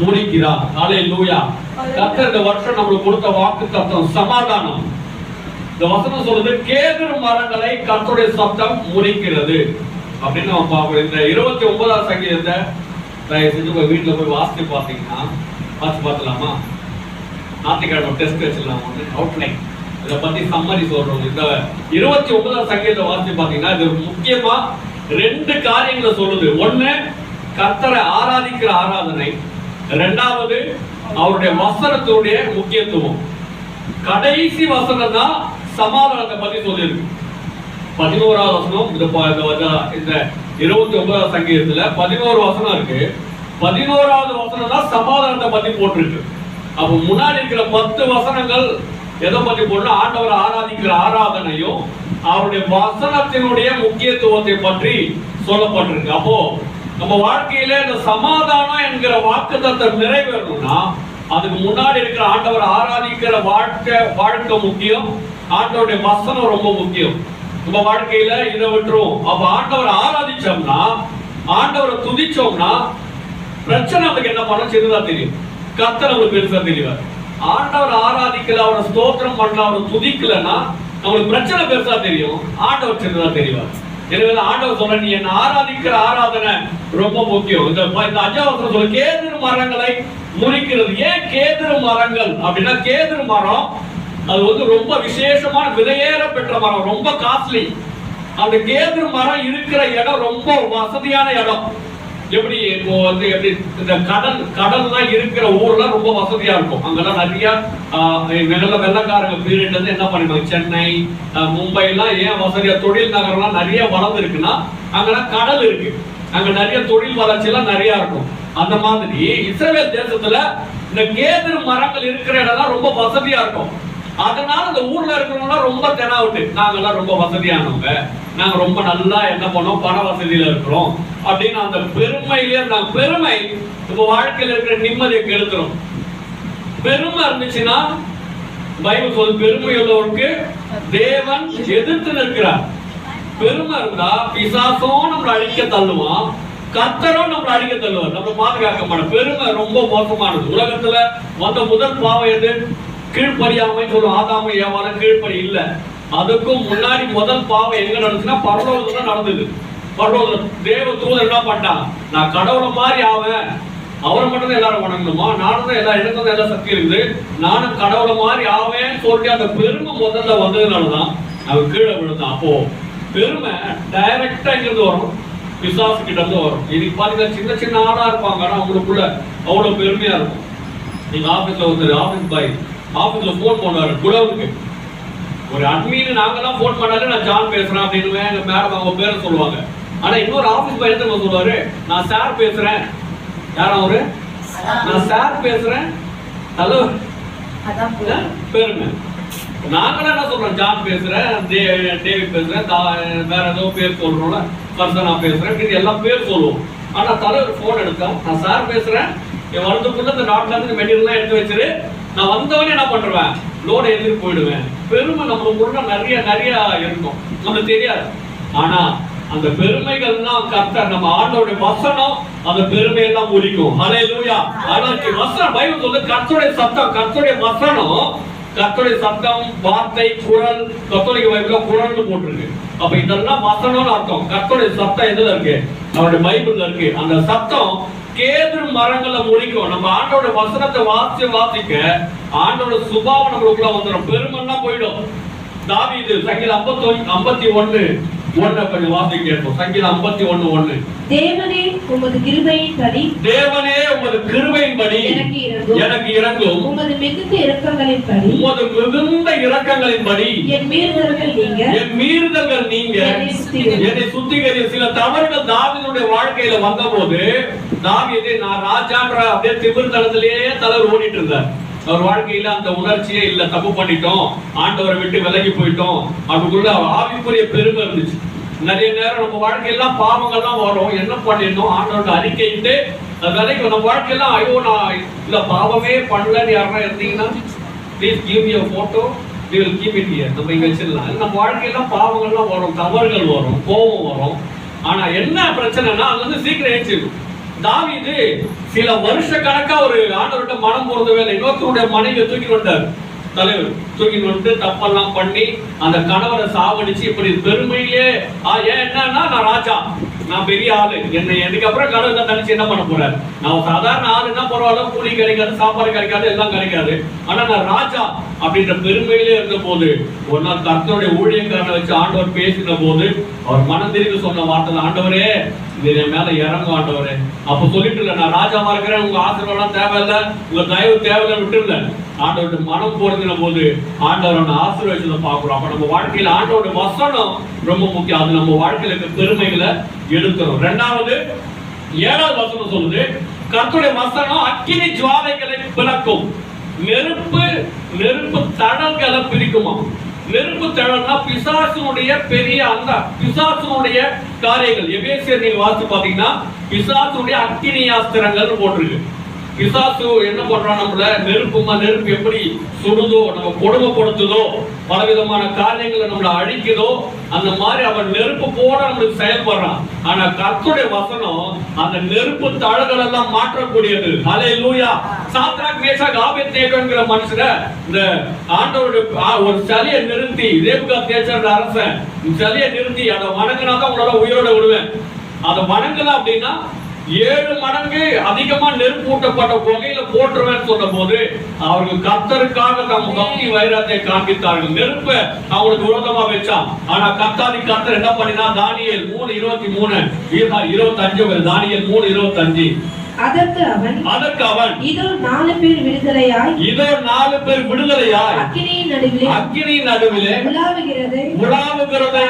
முறிக்கிறார் ஹalleluya லூயா கர்த்தர் இந்த வருஷம் நம்மளுக்கு கொடுத்த வாக்கு தத்துவம் சமாதானம். இந்த வசனம் சொல்றது கேதுரு மரங்களை கர்த்தருடைய சத்தம் முறிக்கிறது அப்படின்னு நம்ம பார்க்கணும். இந்த இருபத்தி ஒன்பதாம் சங்கீதத்தை தயவு செஞ்சு உங்க வீட்டுல போய் வாசித்து பார்த்தீங்கன்னா வாசிச்சு பார்த்தலாமா? ஞாயிற்றுக்கிழமை டெஸ்ட் வச்சிடலாம். ஒன்று அவுட்லைன் இதை பத்தி சம்மரி சொல்றோம். இந்த இருபத்தி ஒன்பதாம் சங்கீதத்தை வாசிச்சு பார்த்தீங்கன்னா இது முக்கியமா ரெண்டு காரியங்களை சொல்லுது. ஒண்ணு கர்த்தரை ஆராதிக்கிற ஆராதனை. ரெண்டாவது அவருடைய வசனத்துடைய முக்கியத்துவம். கடைசி வசனம் தான் சமாதானத்தை பத்தி சொல்லியிருக்கு. பதினோராவது வசனம் இந்த இந்த இந்த இருபத்தி ஒன்பதாவது சங்கீதத்துல பதினோரு வசனம் இருக்கு. பதினோராவது வசனம் தான் சமாதானத்தை பத்தி போட்டிருக்கு. அப்ப முன்னாடி இருக்கிற பத்து வசனங்கள் எதை பத்தி போடணும்? ஆண்டவரை ஆராதிக்கிற ஆராதனையும் அவருடைய வசனத்தினுடைய முக்கியத்துவத்தை பற்றி சொல்லப்பட்டிருக்கு. அப்போ நம்ம வாழ்க்கையில இந்த சமாதானம் என்கிற வாக்குத்தத்தை நிறைவேறணும்னா அதுக்கு முன்னாடி இருக்கிற ஆண்டவர் ஆராதிக்கிற வாழ்க்கை வாழ்க்கை முக்கியம். ஆண்டவருடைய வசனம் ரொம்ப முக்கியம். நம்ம வாழ்க்கையில இதை விட்டுரும். அப்ப ஆண்டவரை ஆராதிச்சோம்னா ஆண்டவரை துதிச்சோம்னா பிரச்சனை நமக்கு என்ன பண்ண சின்னதா தெரியும். கத்த நம்மளுக்கு பெருசா தெரியாது ஆண்டவர் ஆராதிக்கல அவரை ஸ்தோத்திரம் பண்ணல அவரை துதிக்கலன்னா நம்மளுக்கு பிரச்சனை பெருசா தெரியும். ஆண்டவர் சின்னதா தெரியாது எனவே ஆண்டவர் சொல்ல நீ என்ன ஆராதிக்கிற ஆராதனை ரொம்ப முக்கியம். இந்த இந்த அஞ்சாவது சொல்ல கேதுரு மரங்களை முறிக்கிறது. ஏன் கேதுரு மரங்கள்? அப்படின்னா கேதுரு மரம் அது வந்து ரொம்ப விசேஷமான விலையேற பெற்ற மரம் ரொம்ப காஸ்ட்லி. அந்த கேதுரு மரம் இருக்கிற இடம் ரொம்ப வசதியான இடம். எப்படி இப்போ வந்து எப்படி இந்த கடல் கடல்லாம் இருக்கிற ஊர்லாம் ரொம்ப வசதியா இருக்கும். அங்கெல்லாம் நிறைய ஆஹ், வெள்ளக்காரங்க பீரியட்ல என்ன பண்ணிருக்காங்க சென்னை மும்பைலாம் மும்பை எல்லாம் ஏன் வசதியா? தொழில் நகரம்லாம் நிறைய வளர்ந்து இருக்குன்னா அங்கெல்லாம் கடல் இருக்கு. அங்க நிறைய தொழில் வளர்ச்சி எல்லாம் நிறைய இருக்கும். அந்த மாதிரி இஸ்ரேல் தேசத்துல இந்த கேதர் மரங்கள் இருக்கிற இடம்லாம் ரொம்ப வசதியா இருக்கும். அதனால இந்த ஊர்ல இருக்கிறவங்க ரொம்ப தெனாவிட்டு நாங்கெல்லாம் ரொம்ப வசதியானவங்க. நாங்க ரொம்ப நல்லா என்ன பண்ணோம்? பண வசதியில இருக்கிறோம். அப்படின்னு அந்த பெருமையிலே நான் பெருமை இப்ப வாழ்க்கையில இருக்கிற நிம்மதியை கெடுத்துரும். பெருமை இருந்துச்சுன்னா பைபிள் சொல் பெருமை உள்ளவருக்கு தேவன் எதிர்த்து நிற்கிறார். பெருமை இருந்தா பிசாசும் நம்மளை அழிக்க தள்ளுவான் கத்தரும் நம்மளை அழிக்க தள்ளுவார். நம்ம பாதுகாக்க மாட்டோம் பெருமை ரொம்ப மோசமானது. உலகத்துல வந்த முதல் பாவம் எது? கீழ்ப்படியாமை சொல்லுவோம் ஆதாம ஏவாரம் கீழ்ப்படி இல்லை. அதுக்கும் முன்னாடி முதல் பாவம் எங்க நடந்துச்சுன்னா பரலோகத்துல நடந்தது. பரலோகத்துல தேவ தூதர் என்ன பண்ணிட்டான்? நான் கடவுளை மாதிரி ஆவேன். அவரை மட்டும் தான் எல்லாரும் வணங்கணுமா? நானும் தான் எல்லா இடத்துல தான் எல்லா சக்தி இருக்குது. நானும் கடவுளை மாதிரி ஆவேன்னு சொல்லிட்டு அந்த பெருமை முதல்ல வந்ததுனாலதான் அவன் கீழே விழுந்தான். அப்போ பெருமை டைரக்டா இங்கிருந்து வரும். பிசாசு கிட்ட இருந்து வரும். இன்னைக்கு பாத்தீங்கன்னா சின்ன சின்ன ஆளா இருப்பாங்க. ஆனா அவங்களுக்குள்ள அவ்வளவு பெருமையா இருக்கும். நீங்க ஆபீஸ்ல வந்து ஆபீஸ் பாய் ஆபீஸ்ல போன் பண்ணுவாரு குடவுக்கு. ஒரு அட்மின் நாங்கெல்லாம் போன் பண்ணாலே நான் ஜான் பேசுறேன் அப்படின்னு எங்க மேடம் அவங்க பேரை சொல்லுவாங்க. ஆனா இன்னொரு ஆபீஸ் பாய் என்ன சொல்லுவாரு. நான் சார் பேசுறேன். யாரும் அவரு? நான் சார் பேசுறேன். ஹலோ பெருமை நாங்களும் என்ன சொல்றோம்? ஜான் பேசுறேன். டேவிட் பேசுறேன். வேற ஏதோ பேர் சொல்றோம்ல. பர்சனா பேசுறேன். இப்படி எல்லாம் பேர் சொல்லுவோம். ஆனா தலைவர் போன் எடுத்தா நான் சார் பேசுறேன். என் வரதுக்குள்ள இந்த நாட்டுல இருந்து மெட்டீரியல் எடுத்து வச்சிரு நான் வந்தவனே என்ன பண்ணுவேன் லோட எதிர்த்து போயிடுவேன். பெருமை நம்மளுக்குள்ள நிறைய நிறைய இருக்கும். நம்மளுக்கு தெரியாது. ஆனா அந்த பெருமைகள் தான் கர்த்தர் நம்ம ஆண்டோட வசனம் அந்த பெருமையெல்லாம் முடிக்கும் அலே லூயா அதற்கு வசனம் பைபிள் சொல்லுது கர்த்தருடைய சத்தம் கர்த்தருடைய வசனம் கர்த்தருடைய சத்தம் வார்த்தை குரல் கத்தோலிக்க பைபிள்ல குரல்னு போட்டிருக்கு. அப்ப இதெல்லாம் வசனம்னு அர்த்தம். கர்த்தருடைய சத்தம் எதுல இருக்கு? அவருடைய பைபிள்ல இருக்கு. அந்த சத்தம் கேது மரங்களை முறிக்கும். நம்ம ஆண்டோட வசனத்தை வாசிச்சு வாசிக்க ஆண்டோட சுபாவம் நம்மளுக்குள்ள வந்துடும் பெருமெல்லாம் போயிடும். தாவீது சங்கீதம் ஐம்பத்தி ஐம்பத்தி ஒன்று. ஒண்ணு கொஞ்சம் வாசிக்க கேட்போம். சங்கீதம் ஐம்பத்தி ஒண்ணு ஒண்ணு. தேவனே உமது கிருபையின்படி தேவனே உமது கிருபையின்படி எனக்கு இறங்கும். உமது மிகுந்த இரக்கங்களின்படி உமது மிகுந்த இரக்கங்களின்படி என் மீறுதல்கள் நீங்க. என் மீறுதல்கள் நீங்க. என்னை சுத்திகரி. சில தவறுகள் தாவீதுடைய வாழ்க்கையில வந்தபோது தாவீது நான் ராஜான்ற. அப்படியே திமிர்தனத்திலேயே தலைவர் ஓடிட்டு இருந்தார். அவர் வாழ்க்கையில அந்த உணர்ச்சியே இல்ல தப்பு பண்ணிட்டோம். ஆண்டவரை விட்டு விலகி போயிட்டோம். அதுக்குள்ள ஆவிக்குரிய பெருமை இருந்துச்சு. நிறைய நேரம் நம்ம வாழ்க்கையெல்லாம் பாவங்கள்லாம் வரும். என்ன பண்ணிடணும் ஆண்டவர்கிட்ட அறிக்கையிட்டு அது விலைக்கு நம்ம வாழ்க்கையெல்லாம் ஐயோ நான் இல்ல பாவமே பண்ணலன்னு யாருன்னா இருந்தீங்கன்னா please give you photo we will keep it நம்ம இங்க வச்சிடலாம். நம்ம வாழ்க்கையெல்லாம் பாவங்கள்லாம் வரும். தவறுகள் வரும். கோபம் வரும். ஆனா என்ன பிரச்சனைனா அது வந்து சீக்கிரம் ஏற்றிடும் தாவிது சில வருஷ கணக்கா ஒரு ஆண்டவர்கிட்ட மனம் போறதவே வேலை. இன்னொருத்தருடைய மனைவியை தூக்கி வந்தார் தலைவர் தூக்கி வந்து தப்பெல்லாம் பண்ணி அந்த கணவரை சாவடிச்சு இப்படி பெருமையிலே ஆ, ஏன் என்னன்னா நான் ராஜா. நான் பெரிய ஆளு. என்னை அதுக்கப்புறம் கடவுள் தான் தனிச்சு என்ன பண்ண போறேன் நான் சாதாரண ஆளுன்னா பரவாயில்ல? கூலி கிடைக்காது சாப்பாடு கிடைக்காது எல்லாம் கிடைக்காது. ஆனா நான் ராஜா. அப்படின்ற பெருமையிலே இருந்த போது ஒரு நாள் கர்த்தருடைய ஊழியக்காரனை வச்சு ஆண்டவர் பேசின போது அவர் மனம் திரும்பி சொன்ன வார்த்தை ஆண்டவரே இது என் மேல இறங்கும் ஆண்டவரே. அப்ப சொல்லிட்டு இல்ல நான் ராஜாவா இருக்கிறேன் உங்க ஆசீர்வாதம் தேவையில்லை உங்க தயவு தேவையில்ல விட்டுருல ஆண்டவர்கிட்ட மனம் பொருந்தின போது ஆண்டவரோட அவனை ஆசீர்வதிச்சதை பார்க்கிறோம். அப்ப நம்ம வாழ்க்கையில ஆண்டவருடைய வசனம் ரொம்ப முக்கியம். அது நம்ம வாழ்க்கையில இருக்க பெருமைகளை எடுக்கிறோம் ரெண்டாவது ஏழாவது வசனம் சொல்லுது கத்துடைய வசனம் அக்கினி ஜுவாலைகளை பிளக்கும். நெருப்பு நெருப்பு தடல்களை பிரிக்குமா நெருப்பு தழல்னா பிசாசுனுடைய பெரிய அந்த பிசாசுனுடைய காரியங்கள். எபேசியர் நீங்க வாசிச்சு பாத்தீங்கன்னா பிசாசுடைய அக்கினி ஆஸ்திரங்கள்னு போட்டிருக்கு. பிசாசு என்ன பண்றான் நம்மள? நெருப்புமா நெருப்பு எப்படி சுடுதோ நம்ம கொடுமைப்படுத்துதோ பலவிதமான காரியங்களை நம்மள அழிக்குதோ அந்த மாதிரி அவன் நெருப்பு போட நம்மளுக்கு செயல்படுறான். ஆனா கத்துடைய வசனம் அந்த நெருப்பு தழல்கள் எல்லாம் மாற்றக்கூடியது. அலே லூயா சாத்ராக் மேஷாக் ஆபேத்நேகோங்கிற மனுஷரை இந்த ஆண்டவருடைய ஒரு சலியை நிறுத்தி ரேபுகா தேச்சர் அரசன் சலியை நிறுத்தி அதை வணங்கினா தான் உங்களால உயிரோட விடுவேன். அதை வணங்கல அப்படின்னா ஏழு மடங்கு அதிகமா நெருப்பூட்டப்பட்ட புகையில போட்டுருவேன் சொன்ன போது அவர்கள் கத்தருக்காக தம் பக்தி வைரத்தை காண்பித்தார்கள். நெருப்ப அவங்களுக்கு விரோதமா வச்சான். ஆனா கத்தாதி கத்தர் என்ன பண்ணினா தானியல் மூணு இருபத்தி மூணு இருபத்தி அஞ்சு தானியல் மூணு இருபத்தி அஞ்சு அதற்கு அவன் அதற்கு அவன் இதோ நாலு பேர் விடுதலையாய் இதோ நாலு பேர் விடுதலையாய் அக்கினியின் நடுவிலே அக்கினி நடுவிலே உலாவுகிறது உலாவுகிறதை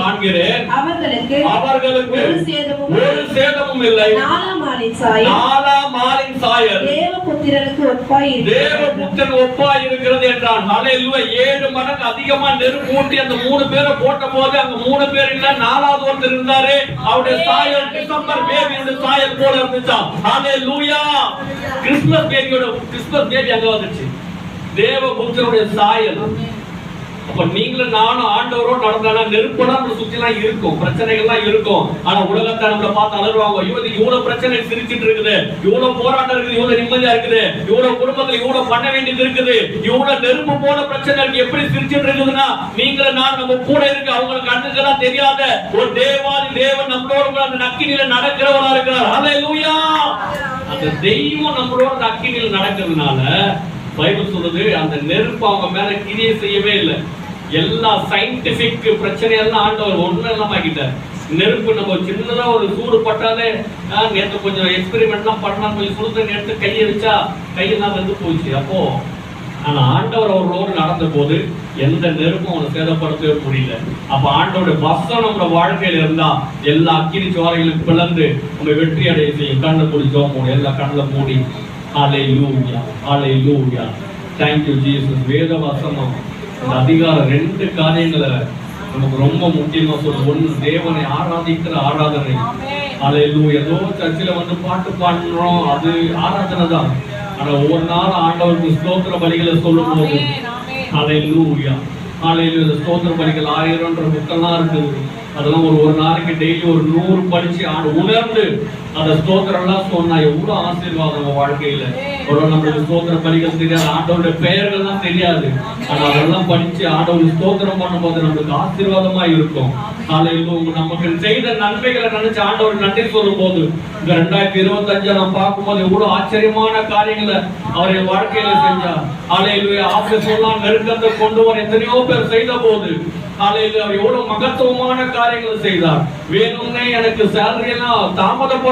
காண்கிறேன். அவர்களுக்கு அவர்களுக்கு ஒரு சேதமும் ஒரு சேதமும் இல்லை. நாலாம் ஆளின் சாயம் நாலாம் மாலின் சாயல். தேவபுத்திரனுக்கு ஒப்பாய் இருக்கிறது. தேவபுத்தன் ஒப்பா இருக்கிறது என்றான். ஹalleluya ஏழு மடங்கு அதிகமா நெருப்பு ஊட்டி அந்த மூணு பேரை போட்ட போது அங்க மூணு பேர் இல்ல நாலாவது ஒருத்தர் இருந்தாரு. அவருடைய சாயல் டிசம்பர் பேபியோட சாயல் போல இருந்துச்சாம். ஹalleluya. கிறிஸ்மஸ் பேபியோட கிறிஸ்மஸ் பேபி அங்க வந்துச்சு. தேவபுத்தனுடைய சாயல். அப்ப நீங்களும் நானும் ஆண்டவரோட நடந்தா நெருப்புனா நம்ம எல்லாம் இருக்கும். பிரச்சனைகள்லாம் இருக்கும். ஆனா உலகத்தை நம்மள பார்த்து அலறுவாங்க. ஐயோ இது இவ்வளவு பிரச்சனை சிரிச்சிட்டு இருக்குது. இவ்வளவு போராட்டம் இருக்குது. இவ்வளவு நிம்மதியா இருக்குது. இவ்வளவு குடும்பத்துல இவ்வளவு பண்ண வேண்டியது இருக்குது. இவ்வளவு நெருப்பு போன பிரச்சனை இருக்கு. எப்படி சிரிச்சிட்டு இருக்குதுன்னா நீங்களும் நான் நம்ம கூட இருக்கு அவங்களுக்கு கண்ணுக்கெல்லாம் தெரியாத ஒரு தேவாதி தேவன் நம்மளோட கூட அந்த நக்கினில நடக்கிறவனா இருக்கிறார். அந்த தெய்வம் நம்மளோட நக்கினில் நடக்கிறதுனால பைபிள் சொல்லுது அந்த நெருப்பு அவங்க மேல கிரியை செய்யவே இல்லை. எல்லா சயின்டிபிக் பிரச்சனையெல்லாம் ஆண்டவர் ஒன்றும் இல்லாம ஆக்கிட்டார் நெருப்பு நம்ம சின்னதா ஒரு சூடு பட்டாலே நேற்று கொஞ்சம் எக்ஸ்பெரிமெண்ட்லாம் பண்ணலாம் கொஞ்சம் சுடு தண்ணி எடுத்து கையை வச்சா கையெல்லாம் வந்து போச்சு. அப்போ ஆனா ஆண்டவர் அவர்களோடு நடந்த போது எந்த நெருப்பும் அவனை சேதப்படுத்தவே முடியல. அப்ப ஆண்டோட வசனம் நம்ம வாழ்க்கையில இருந்தா எல்லா அக்கினி சோலைகளும் பிளந்து நம்ம வெற்றி அடைய செய்யும். கண்ணை பிடிச்சோம் எல்லா கண்ணில் மூடி hallelujah hallelujah thank you Jesus வேத வசனம் இந்த அதிகாரம் ரெண்டு காரியங்களை நமக்கு ரொம்ப முக்கியமா சொல்லுது. ஒண்ணு தேவனை ஆராதிக்கிற ஆராதனை. ஹalleluya ஏதோ சர்ச்சில் வந்து பாட்டு பாடுறோம். அது ஆராதனை தான். ஆனா ஒவ்வொரு நாள் ஆண்டவருக்கு ஸ்தோத்திர பலிகளை சொல்லும் போது ஹalleluya ஹalleluya இந்த ஸ்தோத்திர பலிகள் ஆயிரம்ன்ற புக்கெல்லாம் இருக்குது. அதெல்லாம் ஒரு ஒரு நாளைக்கு டெய்லி ஒரு நூறு படிச்சு ஆண்டு உணர்ந்து அந்த ஸ்தோத்திரம் எல்லாம் சொன்னா எவ்வளவு ஆசீர்வாதம் நம்ம வாழ்க்கையில? ஒரு நம்மளுக்கு ஸ்தோத்திர பலிகள் தெரியாது. ஆண்டவருடைய பெயர்கள் எல்லாம் தெரியாது. ஆனா அதெல்லாம் படிச்சு ஆண்டவர் ஸ்தோத்திரம் பண்ணும்போது நம்மளுக்கு ஆசீர்வாதமா இருக்கும். காலையில் உங்க நமக்கு செய்த நன்மைகளை நினைச்சு ஆண்டவர் நன்றி சொல்லும் போது இந்த ரெண்டாயிரத்தி இருபத்தி அஞ்சு நான் பார்க்கும்போது எவ்வளவு ஆச்சரியமான காரியங்களை அவருடைய வாழ்க்கையில செஞ்சார். காலையில் ஆபீஸ் சொல்லாம் நெருக்கத்தை கொண்டு வர எத்தனையோ பேர் செய்த போது காலையில் அவர் எவ்வளவு மகத்துவமான காரியங்களை செய்தார். வேணும்னே எனக்கு சேலரி எல்லாம்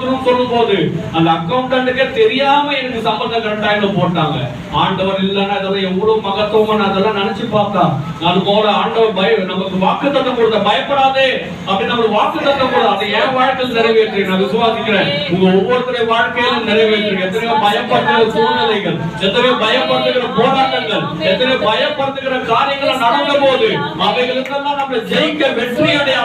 தாமதப்படுத்தணும்னு சொல்லும் போது அந்த அக்கௌண்டன்ட்டுக்கே தெரியாம எனக்கு சம்பந்தம் கரெக்டாக போட்டாங்க. ஆண்டவர் இல்லைன்னா அதெல்லாம் எவ்வளவு மகத்துவமான அதெல்லாம் நினைச்சு பார்த்தா அது போல ஆண்டவர் பய நமக்கு வாக்கு தத்தம் கொடுத்த பயப்படாதே அப்படி நம்ம வாக்கு தத்தம் கொடுத்த அதை என் வாழ்க்கையில் நிறைவேற்றி நான் விசுவாசிக்கிறேன். உங்க ஒவ்வொருத்தருடைய வாழ்க்கையிலும் நிறைவேற்றுங்க எத்தனையோ பயப்படுத்துகிற சூழ்நிலைகள் எத்தனையோ பயப்படுத்துகிற போராட்டங்கள் எத்தனையோ பயப்படுத்துகிற காரியங்கள் நடந்த போது அவைகளுக்கெல்லாம் நம்ம ஜெயிக்க வெற்றி அடைய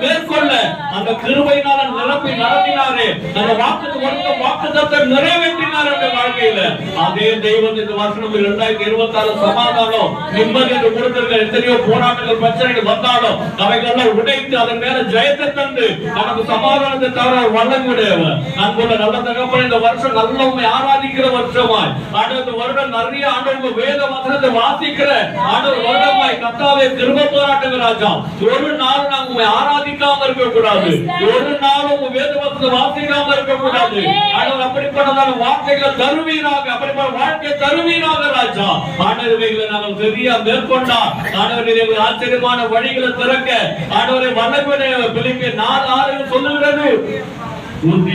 மேற்கொள்ள அந்த கிருபையினால நிரப்பி நடத்தினாரே. அந்த வாக்கு கொடுத்த நிறைவேற்றினார் அந்த வாழ்க்கையில. அதே தெய்வம் இந்த வருஷம் இரண்டாயிரத்தி இருபத்தி ஆறு சமாதானம் நிம்மதி என்று கொடுத்திருக்க எத்தனையோ போராட்டங்கள் பிரச்சனைகள் வந்தாலும் அவைகளெல்லாம் உடைத்து அதன் மேல ஜெயத்தை தந்து நமக்கு சமாதானத்தை தவிர வழங்குடையவர் அன்புள்ள நல்ல தகப்பன் இந்த வருஷம் நல்ல உண்மை ஆராதிக்கிற வருஷமாய். அடுத்த வருடம் நிறைய ஆண்டவங்க வேத வசனத்தை வாசிக்கிற ஆண்டவர் வருடமாய் கத்தாவே திரும்ப போராட்டுங்க ராஜா. ஒரு நாள் நாங்க உண்மை ஆராதிக்காம இருக்க கூடாது ஒரு நாள் உங்க வேத வசனத்தை வாசிக்காம இருக்க கூடாது ஆண்டவர் அப்படிப்பட்டதான வார்த்தைகளை தருவீராக அப்படிப்பட்ட வாழ்க்கை தருவீராக ராஜா. நாங்கள் ஆண்டவர் எங்களுக்கு ஆச்சரியமான வழிகளை திறக்க. ஆண்டவரை பிலிப்பிய நாலு ஆறு சொல்லுகிறது.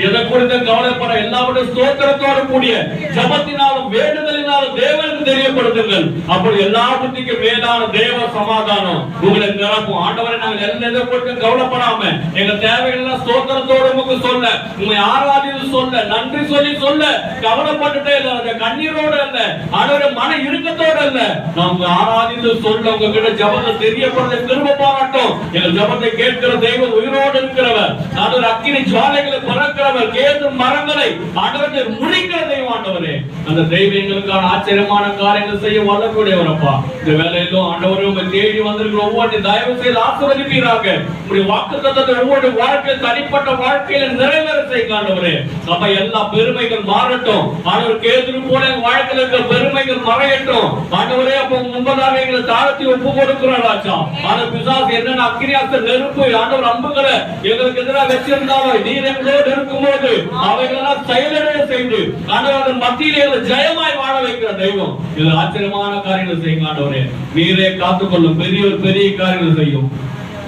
எதை குறித்து கவலைப்பட எல்லாவற்றையும் ஸ்தோத்திரத்தோடு கூடிய ஜபத்தினாலும் வேண்டுதலினாலும் தேவனுக்கு தெரியப்படுத்துங்கள். அப்படி எல்லாவற்றுக்கும் மேலான தேவ சமாதானம் உங்களை நிரப்பும் ஆண்டவரை நாங்கள் எந்த எதை குறித்து கவலைப்படாம எங்க தேவைகள் எல்லாம் ஸ்தோத்திரத்தோடு உங்களுக்கு சொல்ல உங்களை ஆராதித்து சொல்ல நன்றி சொல்லி சொல்ல கவலைப்பட்டுட்டே இல்ல. கண்ணீரோடு கண்ணீரோட இல்ல ஆண்டவரை மன இறுக்கத்தோட இல்ல நாங்க ஆராதித்து சொல்ல உங்ககிட்ட ஜபத்தை தெரியப்படுத்த திரும்ப பாராட்டும். எங்க ஜபத்தை கேட்கிற தெய்வம் உயிரோடு இருக்கிறவர். ஆண்டவர் அக்கினி ஜாலைகளை பறக்கிறவர் கேது மரங்களை ஆண்டவரை முடிக்கிறது ஆண்டவரே அந்த தெய்வங்களுக்கான ஆச்சரியமான காரியங்கள் செய்ய வரக்கூடியவரப்பா இந்த வேலையிலும் ஆண்டவரே உங்க தேடி வந்திருக்கிற ஒவ்வொரு தயவு செய்து ஆசிரியப்பீராக உங்களுடைய வாக்கு தத்தத்தை ஒவ்வொரு வாழ்க்கையில் தனிப்பட்ட வாழ்க்கையில நிறைவேற செய்ய ஆண்டவரே. நம்ம எல்லா பெருமைகள் மாறட்டும். ஆண்டவர் கேது போல எங்க வாழ்க்கையில இருக்கிற பெருமைகள் மறையட்டும். ஆண்டவரே அப்போ முன்பதாக எங்களை தாழ்த்தி ஒப்பு கொடுக்கிறோம் ராஜா. ஆனால் பிசாசு என்னென்ன அக்கிரியாச நெருப்பு ஆண்டவர் அம்புகளை எங்களுக்கு எதிராக வச்சிருந்தாலும் நீர் எங்களோடு இருக்கும்போது அவைகளெல்லாம் செயலடைய செய்து ஆண்டவர் அதன் மத்தியிலே ஜெயமாய் வாழ வைக்கிற தெய்வம். இது ஆச்சரியமான காரியங்கள் செய்யும் ஆண்டவரே. நீரே காத்துக்கொள்ளும் பெரிய பெரிய காரியங்கள் செய்யும்.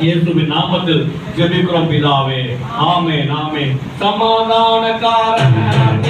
இயேசுவின் நாமத்தில் ஜெபிக்கிறோம் பிதாவே. ஆமே நாமே சமாதான காரணம்